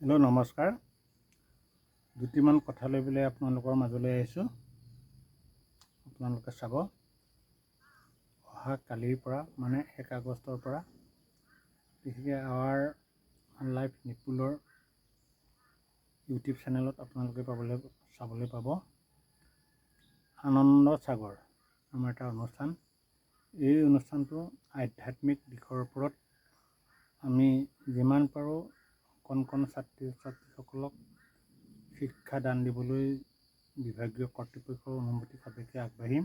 Hello নমস্কাৰ। দুটিমান কথা লৈ পেলাই আপোনালোকৰ মাজলৈ আহিছোঁ। আপোনালোকে চাব অহা কালিৰ পৰা মানে এক আগষ্টৰ পৰা বিশেষকৈ আৱাৰ লাইফ নিপুলৰ ইউটিউব চেনেলত আপোনালোকে পাবলৈ চাবলৈ পাব। আনন্দ সাগৰ আমাৰ এটা অনুষ্ঠান। এই অনুষ্ঠানটো আধ্যাত্মিক দিশৰ ওপৰত আমি যিমান পাৰোঁ কণ কণ ছাত্ৰী ছাত্ৰীসকলক শিক্ষাদান দিবলৈ বিভাগীয় কৰ্তৃপক্ষৰ অনুমতি সাপেক্ষে আগবাঢ়িম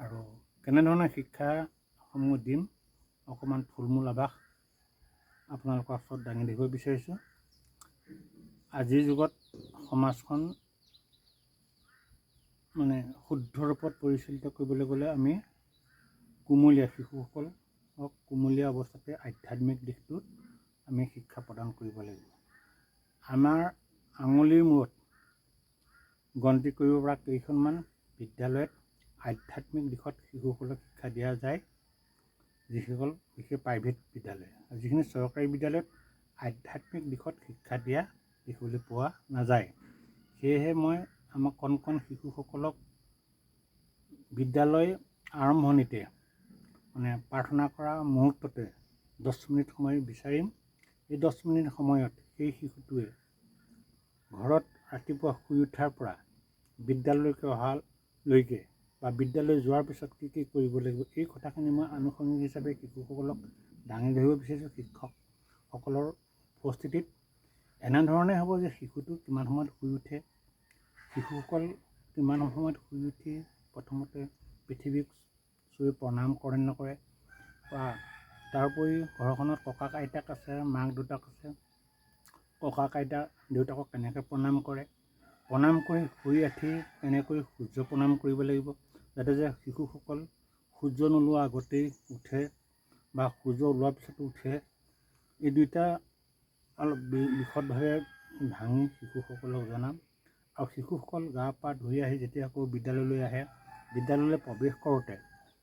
আৰু কেনেধৰণে শিক্ষাসমূহ দিম অকণমান থুলমূল আভাস আপোনালোকৰ ওচৰত দাঙি ধৰিব বিচাৰিছোঁ। আজিৰ যুগত সমাজখন মানে শুদ্ধ ৰূপত পৰিচালিত কৰিবলৈ গ'লে আমি কুমলীয়া শিশুসকলক কুমলীয়া অৱস্থাতে আধ্যাত্মিক দিশটোত আমি শিক্ষা প্ৰদান কৰিব লাগিব। আমাৰ আঙুলিৰ মূৰত গন্তি কৰিব পৰা কেইখনমান বিদ্যালয়ত আধ্যাত্মিক দিশত শিশুসকলক শিক্ষা দিয়া যায় যিসকল বিশেষ প্ৰাইভেট বিদ্যালয়। আৰু যিখিনি চৰকাৰী বিদ্যালয়ত আধ্যাত্মিক দিশত শিক্ষা দিয়া দেখিবলৈ পোৱা নাযায়। সেয়েহে মই আমাৰ কণ কণ শিশুসকলক বিদ্যালয় আৰম্ভণিতে মানে প্ৰাৰ্থনা কৰা মুহূৰ্ততে দহ মিনিট সময় বিচাৰিম। এই দহ মিনিট সময়ত সেই শিশুটোৱে ঘৰত ৰাতিপুৱা শুই উঠাৰ পৰা বিদ্যালয়লৈকে অহালৈকে বা বিদ্যালয় যোৱাৰ পিছত কি কি কৰিব লাগিব এই কথাখিনি মই আনুষংগিক হিচাপে শিশুসকলক দাঙি ধৰিব বিচাৰিছোঁ শিক্ষকসকলৰ উপস্থিতিত। এনেধৰণে হ'ব যে শিশুটো কিমান সময়ত শুই উঠে শিশুসকল কিমান সময়ত শুই উঠি প্ৰথমতে পৃথিৱীক চুই প্ৰণাম কৰে নকৰে বা তাৰোপৰি ঘৰখনত ককাক আইতাক আছে মাক দেউতাক আছে। ককাক আইতাক দেউতাকক কেনেকৈ প্ৰণাম কৰে? প্ৰণাম কৰি শুই উঠি কেনেকৈ সূৰ্য প্ৰণাম কৰিব লাগিব? যাতে যে শিশুসকল সূৰ্য নোলোৱা আগতেই উঠে বা সূৰ্য ওলোৱাৰ পিছতো উঠে। এই দুইটা অলপ বিশদভাৱে ভাঙি শিশুসকলক জনাম। আৰু শিশুসকল গা পা ধুই আহি যেতিয়া আকৌ বিদ্যালয়লৈ আহে বিদ্যালয়লৈ প্ৰৱেশ কৰোঁতে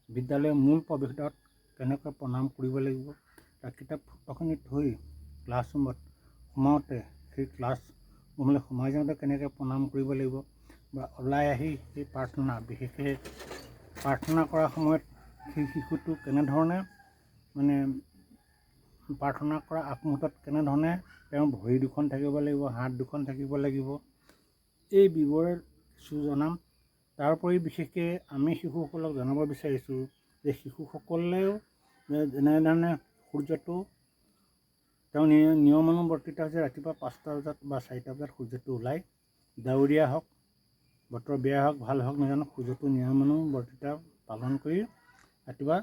বিদ্যালয়ৰ মূল প্ৰৱেশদ্বাৰত কেনেকৈ প্ৰণাম কৰিব লাগিব তাৰ কিতাপ পত্ৰখিনি থৈ ক্লাছৰুমত সোমাওঁতে সেই ক্লাছ ৰুমলৈ সোমাই যাওঁতে কেনেকৈ প্ৰণাম কৰিব লাগিব বা ওলাই আহি সেই প্ৰাৰ্থনা বিশেষকৈ প্ৰাৰ্থনা কৰাৰ সময়ত সেই শিশুটো কেনেধৰণে মানে প্ৰাৰ্থনা কৰা আগমুহূৰ্তত কেনেধৰণে তেওঁৰ ভৰি দুখন থাকিব লাগিব হাত দুখন থাকিব লাগিব এই বিৱৰে কিছু জনাম। তাৰোপৰি বিশেষকৈ আমি শিশুসকলক জনাব বিচাৰিছোঁ যে শিশুসকলেও যেনেধৰণে সূৰ্যটো তেওঁ নিয়মানুবৰ্তিতা হৈছে, ৰাতিপুৱা পাঁচটা বজাত বা চাৰিটা বজাত সূৰ্যটো ওলায়। ডাৱৰীয়া হওক, বতৰ বেয়া হওক, ভালো হওক, নাজানো, সূৰ্যটো নিয়মানুবৰ্তিতা পালন কৰি ৰাতিপুৱা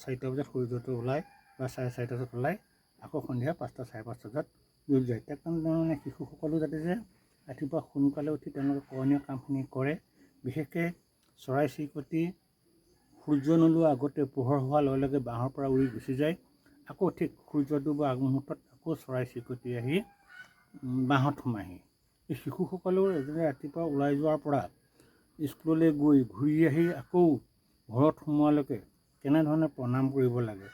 চাৰিটা বজাত সূৰ্যটো ওলায় বা চাৰে চাৰিটা বজাত ওলায়, আকৌ সন্ধিয়া পাঁচটা, চাৰে পাঁচটা বজাত ডুব যায়। তাৰ কাৰণে শিশুসকলো যাতে যে ৰাতিপুৱা সোনকালে উঠি তেওঁলোকে কৰণীয় কামখিনি কৰে, বিশেষকৈ চৰাই চিৰিকটি সূৰ্য নোলোৱা আগতে পোহৰ হোৱাৰ লগে লগে বাঁহৰ পৰা উৰি গুচি যায়। আকৌ ঠিক সূৰ্য ডুবৰ আগমুহূৰ্তত আকৌ চৰাই চিৰিকটি আহি বাঁহত সোমায়হি এই শিশুসকলেও এজনে ৰাতিপুৱা ওলাই যোৱাৰ পৰা স্কুললৈ গৈ ঘূৰি আহি আকৌ ঘৰত সোমোৱালৈকে কেনেধৰণে প্ৰণাম কৰিব লাগে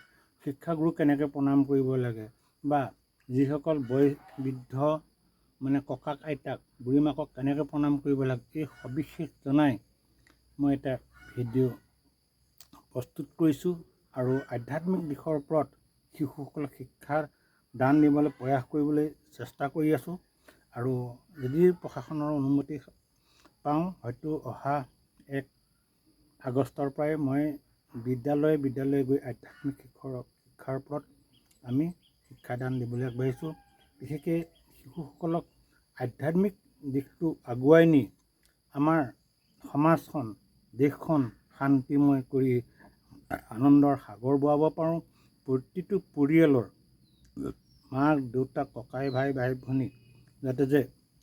শিক্ষাগুৰু কেনেকৈ প্ৰণাম কৰিব লাগে বা যিসকল বয়স বৃদ্ধ মানে ককাক আইতাক বুঢ়ী মাকক কেনেকৈ প্ৰণাম কৰিব লাগে এই সবিশেষ জনাই মই এটা ভিডিঅ' প্ৰস্তুত কৰিছোঁ আৰু আধ্যাত্মিক দিশৰ ওপৰত শিশুসকলক শিক্ষাৰ দান দিবলৈ প্ৰয়াস কৰিবলৈ চেষ্টা কৰি আছোঁ। আৰু যদি প্ৰশাসনৰ অনুমতি পাওঁ হয়তো অহা এক আগষ্টৰ পৰাই মই বিদ্যালয়ে বিদ্যালয়ে গৈ আধ্যাত্মিক শিক্ষৰ শিক্ষাৰ ওপৰত আমি শিক্ষাদান দিবলৈ আগবাঢ়িছোঁ। বিশেষকৈ শিশুসকলক আধ্যাত্মিক দিশটো আগুৱাই নি আমাৰ সমাজখন দেশখন শান্তিময় কৰি আনন্দৰ সাগৰ বোৱাব পাৰোঁ। প্ৰতিটো পৰিয়ালৰ মাক দেউতাক ককাই ভাই ভাই ভনী যাতে যে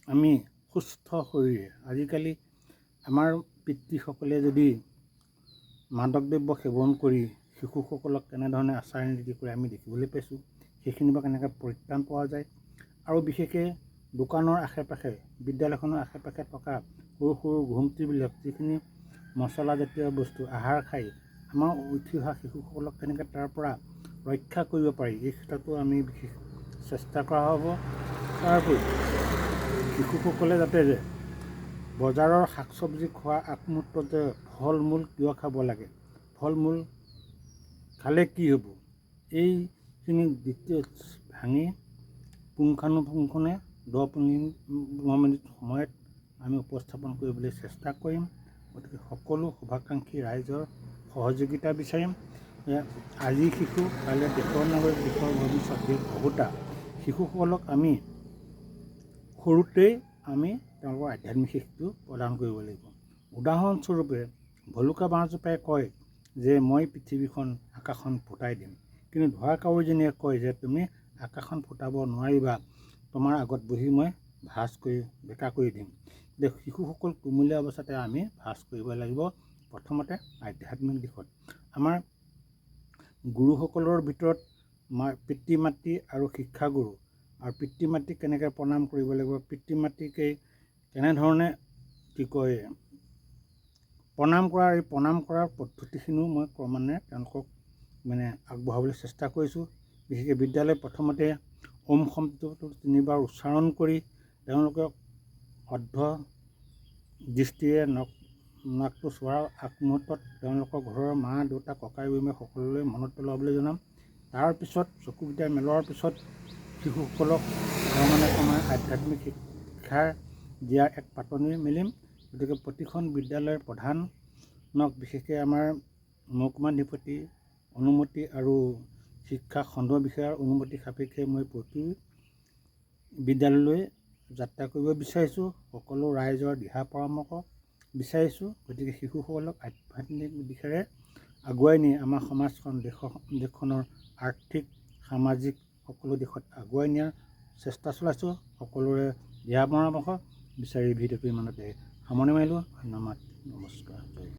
আমি সুস্থ শৰীৰে আজিকালি আমাৰ পিতৃসকলে যদি মাদক দ্ৰব্য সেৱন কৰি শিশুসকলক কেনেধৰণে আচাৰ নীতি কৰে আমি দেখিবলৈ পাইছোঁ সেইখিনিৰ পৰা কেনেকৈ পৰিত্ৰাণ পোৱা যায় আৰু বিশেষকৈ দোকানৰ আশে পাশে বিদ্যালয়খনৰ আশে পাশে থকা সৰু সৰু ঘুমটিবিলাক যিখিনি মচলাজাতীয় বস্তু আহাৰ খাই আমাৰ উঠি অহা শিশুসকলক কেনেকৈ তাৰ পৰা ৰক্ষা কৰিব পাৰি, এই ক্ষেত্ৰতো আমি বিশেষ চেষ্টা কৰা হ'ব। তাৰোপৰি, শিশুসকলে যাতে যে বজাৰৰ শাক চব্জি খোৱা আগমুহূৰ্ততে ফল মূল কিয় খাব লাগে ফল মূল খালে কি হ'ব, এইখিনি দ্বিতীয় ভাঙি পুংখানুপুংখনে দহ পোন্ধৰ মিনিট সময়ত আমি উপস্থাপন কৰিবলৈ চেষ্টা কৰিম। গতিকে সকলো শুভাকাংক্ষী ৰাইজৰ সহযোগিতা বিচাৰিম। আজি শিশু কাইলৈ দেশৰ নাগৰিক দেশৰ ভৱিষ্যত দেশ ভগোতা শিশুসকলক আমি সৰুতেই আমি তেওঁলোকৰ আধ্যাত্মিক শিক্ষাটো প্ৰদান কৰিব লাগিব। উদাহৰণস্বৰূপে ভলুকা বাঁহজোপাই কয় যে মই পৃথিৱীখন আকাশখন ফুটাই দিম। কিন্তু ধৰা কাউৰীজনীয়ে কয় যে তুমি আকাশখন ফুটাব নোৱাৰিবা। তোমাৰ আগত বহি মই ভাজ কৰি বেকা কৰি দিম। শিশুসকল কুমলীয়া অৱস্থাতে আমি ভাজ কৰিব লাগিব। প্ৰথমতে আধ্যাত্মিক দিশত। আমাৰ গুৰুসকলৰ ভিতৰত মা পিতৃ মাতৃ আৰু শিক্ষাগুৰু আৰু পিতৃ মাতৃক কেনেকৈ প্ৰণাম কৰিব লাগিব পিতৃ মাতৃকে কেনেধৰণে কি কয় প্ৰণাম কৰাৰ এই প্ৰণাম কৰাৰ পদ্ধতিখিনিও মই ক্ৰমান্বয়ে তেওঁলোকক মানে আগবঢ়াবলৈ চেষ্টা কৰিছোঁ। বিশেষকৈ বিদ্যালয়ত প্ৰথমতে ওম শব্দটো তিনিবাৰ উচ্চাৰণ কৰি তেওঁলোকক অৰ্ধ দৃষ্টিৰে নখ নাকটো চোৱাৰ আগমুহূৰ্তত তেওঁলোকৰ ঘৰৰ মা দেউতা ককাই বুঢ়ী সকলোলৈ মনত পেলাবলৈ জনাম। তাৰপিছত চকুকেইটা মেলোৱাৰ পিছত শিশুসকলক ক্ৰমান্বয়ে ক্ৰমান্বয়ে আধ্যাত্মিক শিক্ষাৰ দিয়াৰ এক পাতনি মেলিম। গতিকে প্ৰতিখন বিদ্যালয়ৰ প্ৰধানক বিশেষকৈ আমাৰ মহকুমাধিপতি অনুমতি আৰু শিক্ষা খণ্ড বিষয়াৰ অনুমতি সাপেক্ষে মই প্ৰতি বিদ্যালয়লৈ যাত্ৰা কৰিব বিচাৰিছোঁ। সকলো ৰাইজৰ দিহা পৰামৰ্শ বিচাৰিছোঁ গতিকে শিশুসকলক আধ্যাত্মিক দিশেৰে আগুৱাই নি আমাৰ সমাজখন দেশৰ দেশখনৰ আৰ্থিক সামাজিক সকলো দিশত আগুৱাই নিয়াৰ চেষ্টা চলাইছোঁ। সকলোৰে দিহা পৰামৰ্শ বিচাৰি ভিডিঅ'টো ইমানতে সামৰণি মাৰিলোঁ। ধন্যবাদ। নমস্কাৰ।